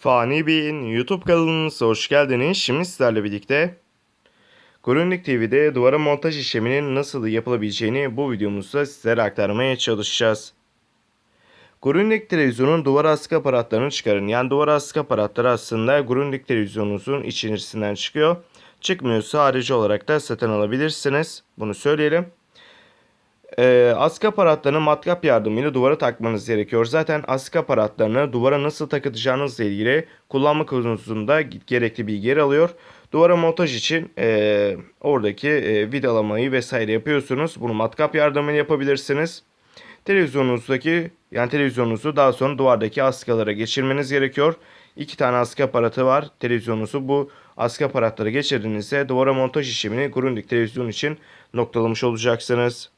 Fani Bey'in YouTube kanalınıza hoş geldiniz. Şimdi sizlerle birlikte Grundig TV'de duvara montaj işleminin nasıl yapılabileceğini bu videomuzda sizlere aktarmaya çalışacağız. Grundig televizyonun duvar askı aparatlarını çıkarın. Yani duvar askı aparatları aslında Grundig televizyonunuzun içerisinden çıkıyor. Çıkmıyorsa harici olarak da satın alabilirsiniz. Bunu söyleyelim. Ee, askı aparatlarını matkap yardımıyla duvara takmanız gerekiyor. Zaten askı aparatlarını duvara nasıl takacağınızla ilgili kullanma konusunda gerekli bilgileri alıyor. Duvara montaj için e, oradaki e, vidalamayı vesaire yapıyorsunuz. Bunu matkap yardımıyla yapabilirsiniz. Televizyonunuzdaki yani televizyonunuzu daha sonra duvardaki askılara geçirmeniz gerekiyor. İki tane askı aparatı var. Televizyonunuzu bu askı aparatları geçirdiğinizde duvara montaj işlemini Grundig televizyon için noktalamış olacaksınız.